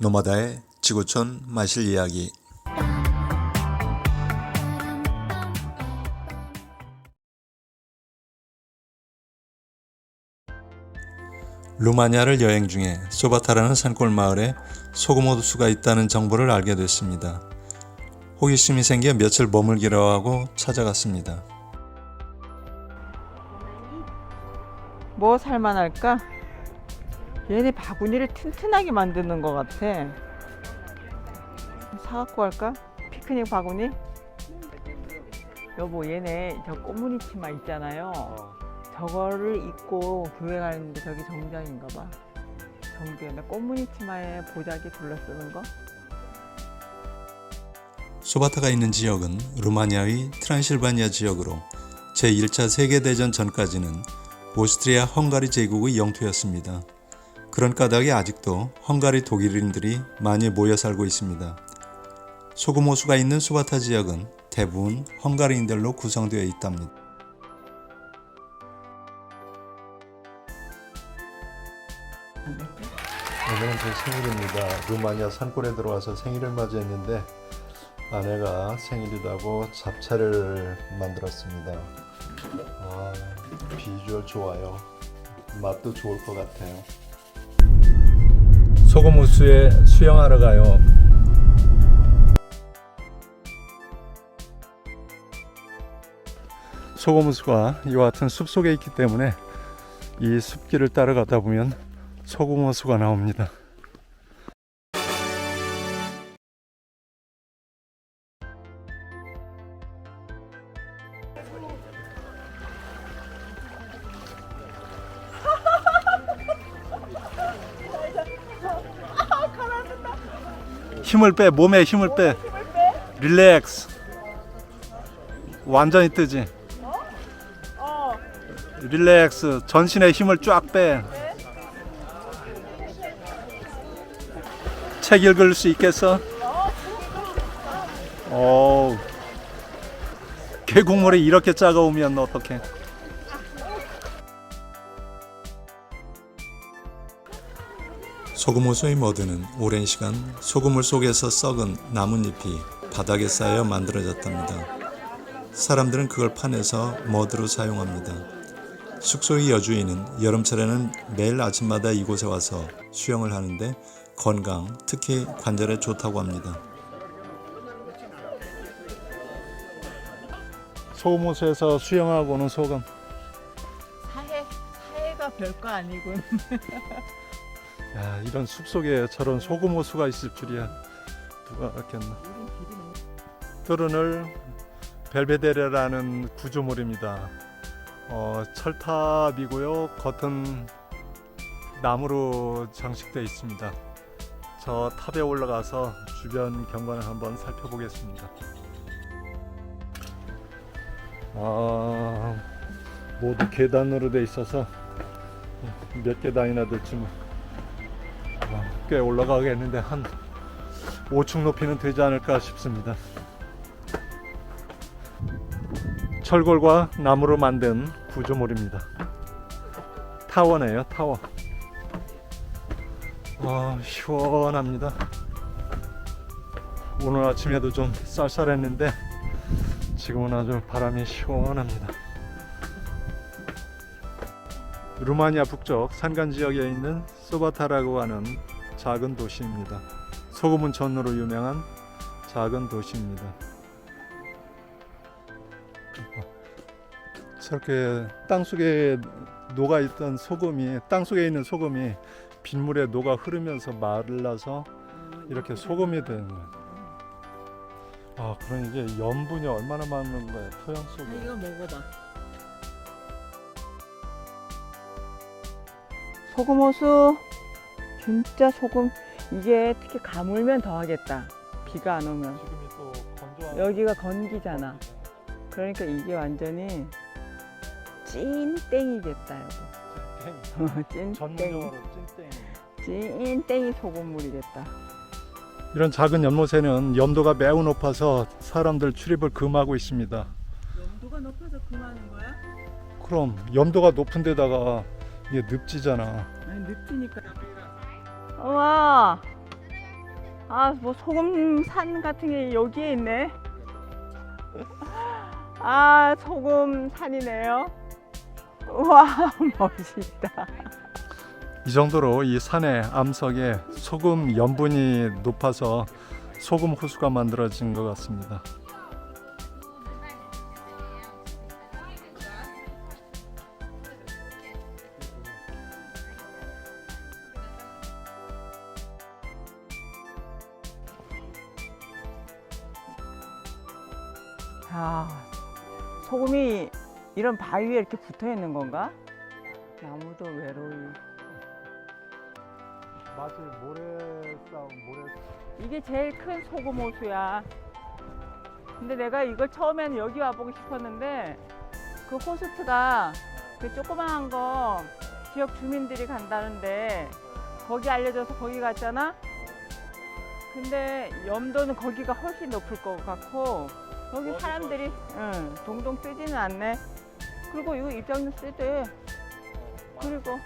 노마다의 지구촌 마실 이야기 루마니아를 여행 중에 소바타라는 산골 마을에 소금 호수가 있다는 정보를 알게 됐습니다. 호기심이 생겨 며칠 머물기로 하고 찾아갔습니다. 뭐 살만할까? 얘네 바구니를 튼튼하게 만드는 것 같아. 사갖고 갈까? 피크닉 바구니? 여보 얘네 저 꼬무니 치마 있잖아요. 저거를 입고 교회 가는데 저기 정장인가 봐. 정장에 꼬무니 치마에 보자기 둘러쓰는 거? 소바타가 있는 지역은 루마니아의 트란실바니아 지역으로 제1차 세계대전 전까지는 오스트리아 헝가리 제국의 영토였습니다. 그런 까닭에 아직도 헝가리 독일인들이 많이 모여 살고 있습니다. 소금 호수가 있는 소바타 지역은 대부분 헝가리인들로 구성되어 있답니다. 오늘은 제 생일입니다. 루마니아 산골에 들어와서 생일을 맞이했는데 아내가 생일이라고 잡채를 만들었습니다. 와, 비주얼 좋아요. 맛도 좋을 것 같아요. 소금 호수에 수영하러 가요. 소금 호수가 이와 같은 숲 속에 있기 때문에 이 숲길을 따라가다 보면 소금 호수가 나옵니다. 힘을 빼 몸에 힘을 빼. 릴렉스 완전히 뜨지. 릴렉스 전신에 힘을 쫙빼 책 읽을 수 있겠어? 어우. 계곡물이 이렇게 차가우면 어떡해 소금호수의 머드는 오랜 시간 소금물 속에서 썩은 나뭇잎이 바닥에 쌓여 만들어졌답니다. 사람들은 그걸 파내서 머드로 사용합니다. 숙소의 여주인은 여름철에는 매일 아침마다 이곳에 와서 수영을 하는데 건강, 특히 관절에 좋다고 합니다. 소금호수에서 수영하고 오는 소금. 사해 사해가 별거 아니군. 야, 이런 숲속에 저런 소금 호수가 있을 줄이야. 누가 알았겠나. 뚜르늘 벨베데레라는 구조물입니다. 어, 철탑이고요. 겉은 나무로 장식되어 있습니다. 저 탑에 올라가서 주변 경관을 한번 살펴보겠습니다. 아, 모두 계단으로 돼 있어서 몇 계단이나 될지 뭐. 꽤 올라가겠는데 한 5층 높이는 되지 않을까 싶습니다. 철골과 나무로 만든 구조물입니다. 타워네요, 타워. 아, 시원합니다. 오늘 아침에도 좀 쌀쌀했는데 지금은 아주 바람이 시원합니다. 루마니아 북쪽 산간 지역에 있는 소바타라고 하는 작은 도시입니다. 소금은 전으로 유명한 작은 도시입니다. 저렇게 땅 속에 녹아 있던 소금이 땅 속에 있는 소금이 빗물에 녹아 흐르면서 말라서 이렇게 소금이 되는 거예요. 아, 그럼 이게 염분이 얼마나 많은 거예요, 토양 속에. 이거 먹어봐. 소금 호수 진짜 소금 이게 특히 가물면 더 하겠다. 비가 안 오면 지금이 또 건조한 여기가 건기잖아. 그러니까 이게 완전히 찐땡이겠다 여보. 어, 찐땡. 전문용어로 찐땡. 찐땡이 소금물이겠다. 이런 작은 연못에는 염도가 매우 높아서 사람들 출입을 금하고 있습니다. 염도가 높아서 금하는 거야? 그럼 염도가 높은 데다가 이게 늪지잖아. 아니 늪지니까. 우와 아, 뭐 소금 산 같은 게 여기에 있네. 아, 소금 산이네요. 우와, 멋있다. 이 정도로 이 산의 암석에 소금 염분이 높아서 소금 호수가 만들어진 것 같습니다. 아, 소금이 이런 바위에 이렇게 붙어 있는 건가? 나무도 외로이. 마치 모래 싸움, 모래 이게 제일 큰 소금 호수야. 근데 내가 이걸 처음에는 여기 와보고 싶었는데 그 호스트가 그 조그만한 거 지역 주민들이 간다는데 거기 알려줘서 거기 갔잖아. 근데 염도는 거기가 훨씬 높을 것 같고 여기 사람들이 응, 동동 쓰지는 않네. 그리고 이거 입장료 쓰대. 그리고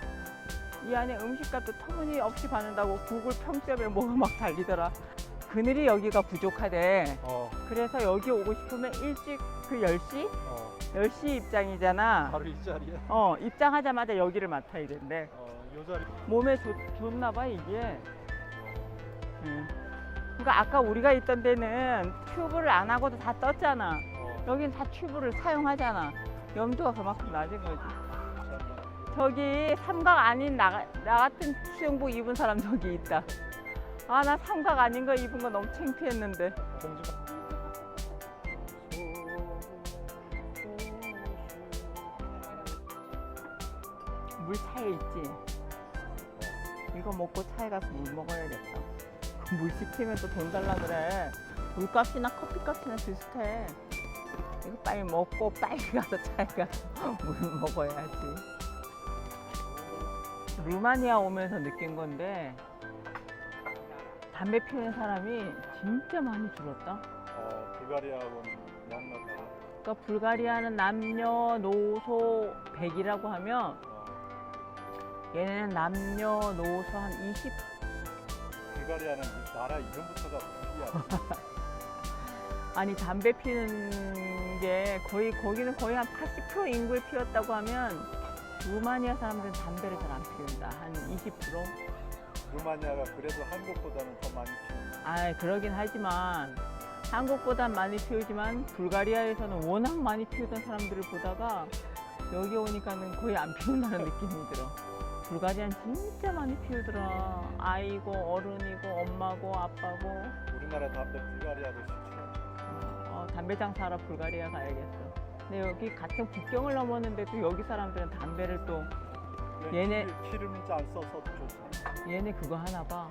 이 안에 음식값도 터무니없이 받는다고 구글 평점에 뭐가 막 달리더라. 그늘이 여기가 부족하대. 어, 그래서 여기 오고 싶으면 일찍 그 10시? 어, 10시 입장이잖아. 바로 이 자리에 어, 입장하자마자 여기를 맡아야 된대. 어, 요 자리 몸에 좋, 좋나 봐, 이게. 응. 그러니까 아까 우리가 있던 데는 튜브를 안 하고도 다 떴잖아. 어, 여긴 다 튜브를 사용하잖아. 염도가 그만큼 낮은 거지. 저기 삼각 아닌 나, 나 같은 수영복 입은 사람 저기 있다. 아, 나 삼각 아닌 거 입은 거 너무 창피했는데. 물 차에 있지. 이거 먹고 차에 가서 물 먹어야겠다. 물 시키면 또 돈 달라 그래. 물값이나 커피값이나 비슷해. 이거 빨리 먹고 빨리 가서 차에 가서 물 먹어야지. 루마니아 오면서 느낀 건데 담배 피우는 사람이 진짜 많이 줄었다. 어, 불가리아하고는 양나라 그러니까 불가리아는 남녀노소 100이라고 하면 어, 얘네는 남녀노소 한 20. 불가리아는 이 나라 이름부터가 불이야. 아니 담배 피는 게 거의 거기는 거의 한 80% 인구에 피웠다고 하면 루마니아 사람들은 담배를 잘 안 피운다. 한 20%. 루마니아가 그래도 한국보다는 더 많이 피우는. 아 그러긴 하지만 한국보단 많이 피우지만 불가리아에서는 워낙 많이 피우던 사람들을 보다가 여기 오니까는 거의 안 피운다는 느낌이 들어. 불가리아는 진짜 많이 피우더라. 아이고 어른이고 엄마고 아빠고 우리나라 담배 불가리아도 싫죠. 어, 담배 장사하러 불가리아 가야겠어. 근데 여기 같은 국경을 넘었는데도 여기 사람들은 담배를 또 얘네- 기름을 안 써서 좋죠. 얘네 그거 하나 봐.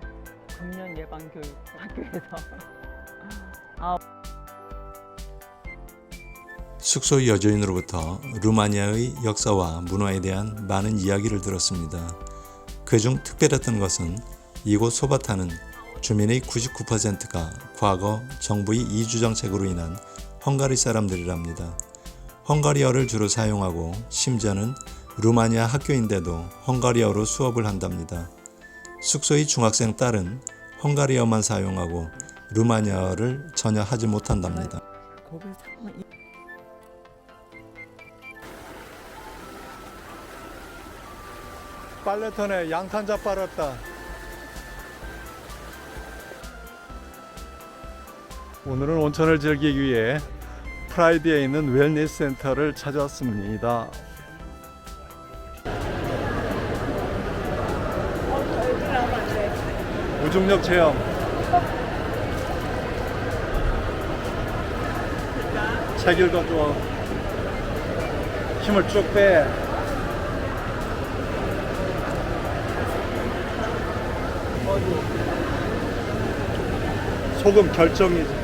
금연 예방 교육 학교에서. 숙소 여주인으로부터 루마니아의 역사와 문화에 대한 많은 이야기를 들었습니다. 그중 특별했던 것은 이곳 소바타는 주민의 99%가 과거 정부의 이주 정책으로 인한 헝가리 사람들이랍니다. 헝가리어를 주로 사용하고 심지어는 루마니아 학교인데도 헝가리어로 수업을 한답니다. 숙소의 중학생 딸은 헝가리어만 사용하고 루마니아어를 전혀 하지 못한답니다. 빨래터에 양탄자 빨았다. 오늘은 온천을 즐기기 위해 프라이드에 있는 웰니스 센터를 찾아왔습니다. 무중력 체험. 책 읽어줘. 힘을 쭉 빼. 소금 결정이지.